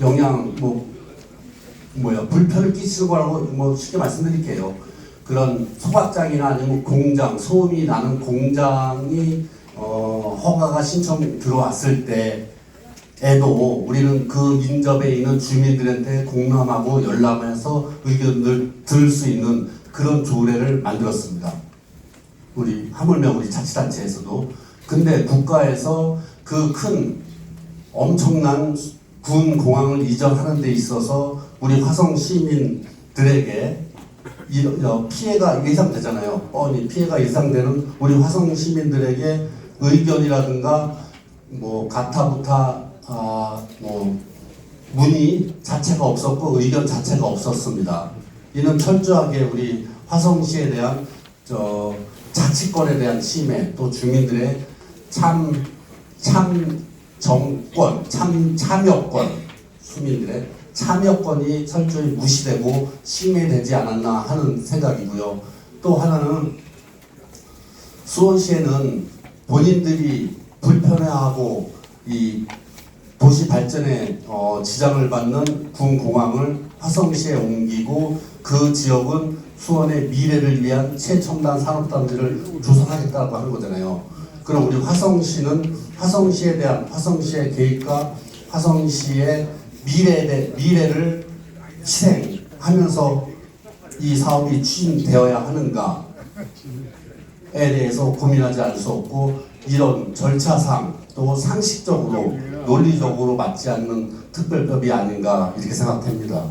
영향 뭐 뭐야 불편을 끼치는 거라고 뭐 쉽게 말씀드릴게요. 그런 소각장이나 아니면 공장 소음이 나는 공장이 어, 허가가 신청 들어왔을 때에도 우리는 그 인접에 있는 주민들한테 공람하고 열람해서 의견을 들을 수 있는 그런 조례를 만들었습니다. 우리 하물며 우리 자치단체에서도 근데 국가에서 그 큰 엄청난 군 공항을 이전하는 데 있어서 우리 화성 시민들에게 이- 어, 피해가 예상되잖아요. 뻔히 피해가 예상되는 우리 화성 시민들에게 의견이라든가 뭐 가타부타 아뭐 문의 자체가 없었고 의견 자체가 없었습니다. 이는 철저하게 우리 화성시에 대한 저 자치권에 대한 침해 또 주민들의 참 참 정권 참 참여권 시민들의 참여권이 철저히 무시되고 침해되지 않았나 하는 생각이고요. 또 하나는 수원시에는 본인들이 불편해하고 이 도시 발전에 어, 지장을 받는 군 공항을 화성시에 옮기고 그 지역은 수원의 미래를 위한 최첨단 산업단지를 조성하겠다고 하는 거잖아요. 그럼 우리 화성시는 화성시에 대한 화성시의 계획과 화성시의 미래에 대, 미래를 희생하면서 이 사업이 추진되어야 하는가에 대해서 고민하지 않을 수 없고 이런 절차상 또 상식적으로 논리적으로 맞지 않는 특별법이 아닌가 이렇게 생각됩니다.